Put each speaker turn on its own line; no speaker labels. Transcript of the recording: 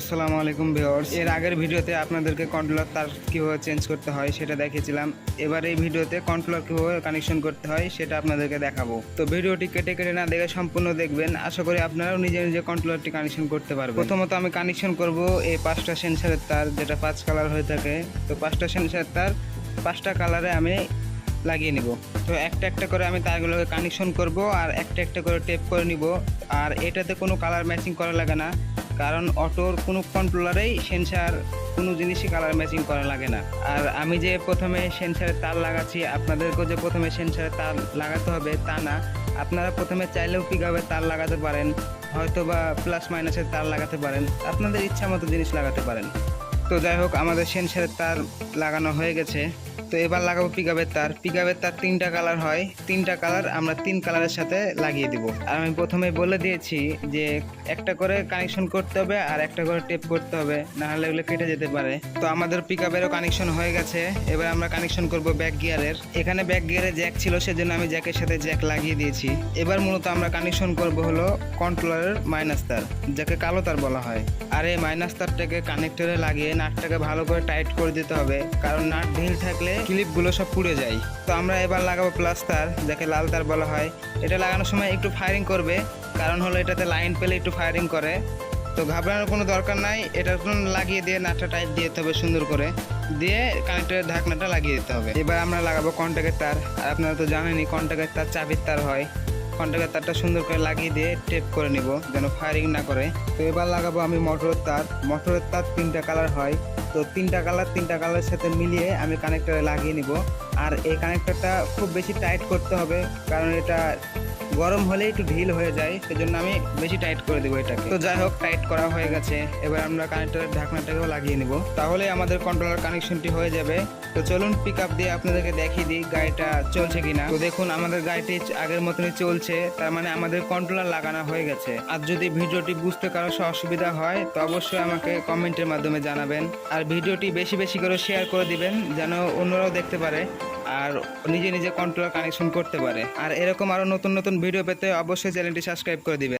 আসসালামু আলাইকুম ভিউয়ার্স। এর আগের ভিডিওতে আপনাদেরকে কন্ট্রোলার তার কীভাবে চেঞ্জ করতে হয় সেটা দেখিয়েছিলাম। এবার এই ভিডিওতে কন্ট্রোলার কীভাবে কানেকশন করতে হয় সেটা আপনাদেরকে দেখাবো। তো ভিডিওটি কেটে কেটে না দেখে সম্পূর্ণ দেখবেন। আশা করি আপনারাও নিজে নিজে কন্ট্রোলারটি কানেকশন করতে পারবেন। প্রথমত আমি কানেকশন করব এই পাঁচটা সেন্সারের তার, যেটা পাঁচ কালার হয়ে থাকে। তো পাঁচটা সেন্সারের তার, পাঁচটা কালারে আমি লাগিয়ে নিব। তো একটা একটা করে আমি তারগুলোকে কানেকশন করব আর একটা একটা করে টেপ করে নিব। আর এটাতে কোনো কালার ম্যাচিং করা লাগে না। কারণ অটোর কোনো কন্ট্রোলারেই সেন্সার কোনো জিনিসই কালার ম্যাচিং করা লাগে না। আর আমি যে প্রথমে সেন্সারের তার লাগাচ্ছি, আপনাদেরকেও যে প্রথমে সেন্সারের তার লাগাতে হবে তা না। আপনারা প্রথমে চাইলেও পিকআপের তার লাগাতে পারেন হয়তো বা প্লাস মাইনাসের তার লাগাতে পারেন, আপনাদের ইচ্ছা মতো জিনিস লাগাতে পারেন। তো যাই হোক, আমাদের সেন্সারের তার লাগানো হয়ে গেছে। তো এবার লাগাবো পিকআপের তার। পিকআপের তার তিনটা কালার হয়। তিনটা কালার আমরা তিন কালারের সাথে লাগিয়ে দিব। আর আমি প্রথমে বলে দিয়েছি যে একটা করে কানেকশন করতে হবে আর একটা করে টেপ করতে হবে না হলে এগুলো কেটে যেতে পারে। তো আমাদের পিকআপেরও কানেকশন হয়ে গেছে। এবার আমরা কানেকশন করব ব্যাক গিয়ারের এখানে ব্যাক গিয়ারে জ্যাক ছিল, সেজন্য আমি জ্যাকের সাথে জ্যাক লাগিয়ে দিয়েছি। এবার মূলত আমরা কানেকশন করব হলো কন্ট্রোলারের মাইনাস তার, যাকে কালো তার বলা হয়। আর এই মাইনাস তারটাকে কানেক্টরে লাগিয়ে নাটটাকে ভালো করে টাইট করে দিতে হবে, কারণ নাট ঢিল থাকলে ক্লিপগুলো সব পুড়ে যায়। তো আমরা এবার লাগাবো প্লাস্টার যাকে লাল তার বলা হয়। এটা লাগানোর সময় একটু ফায়ারিং করবে, কারণ হলো এটাতে লাইন পেলে একটু ফায়ারিং করে। তো ঘাবড়ানোর কোনো দরকার নাই, এটা লাগিয়ে দিয়ে নাটটা টাইট দিয়ে দিতে হবে সুন্দর করে। দিয়ে কানেক্টরের ঢাকনাটা লাগিয়ে দিতে হবে। এবার আমরা লাগাবো কন্ট্যাক্টের তার, আর আপনারা তো জানেনই কন্ট্যাক্টের তার চাবির তার হয়। কন্ট্যাক্টের তারটা সুন্দর করে লাগিয়ে দিয়ে টেপ করে নিব, যেন ফায়ারিং না করে। তো এবার লাগাবো আমি মোটরের তার। মোটরের তার তিনটা কালার হয়। তো তিনটা কালার তিনটা কালারের সাথে মিলিয়ে আমি কানেক্টরে লাগিয়ে নিব। আর এই কানেক্টরটা খুব বেশি টাইট করতে হবে, কারণ এটা গরম হলে একটু ঢিল হয়ে যায়, সেজন্য আমি বেশি টাইট করে দেবো এটাকে। তো যাই হোক টাইট করা হয়ে গেছে। এবার আমরা কানেক্টরের ঢাকনাটাকেও লাগিয়ে নিব। তাহলে আমাদের কন্ট্রোলার কানেকশনটি হয়ে যাবে। তো চলুন পিক আপ দিয়ে আপনাদেরকে দেখিয়ে দিই গাড়িটা চলছে কিনা। তো দেখুন, আমাদের গাড়িটি আগের মতনই চলছে, তার মানে আমাদের কন্ট্রোলার লাগানো হয়ে গেছে। আর যদি ভিডিওটি বুঝতে কারও অসুবিধা হয়, তো অবশ্যই আমাকে কমেন্টের মাধ্যমে জানাবেন। আর ভিডিওটি বেশি বেশি করে শেয়ার করে দিবেন, যেন অন্যরাও দেখতে পারে। আর নিজে নিজে কন্ট্রোলার কানেকশন করতে পারে। আর এরকম আরও নতুন নতুন ভিডিও পেতে অবশ্যই চ্যানেলটি সাবস্ক্রাইব করে দিবেন।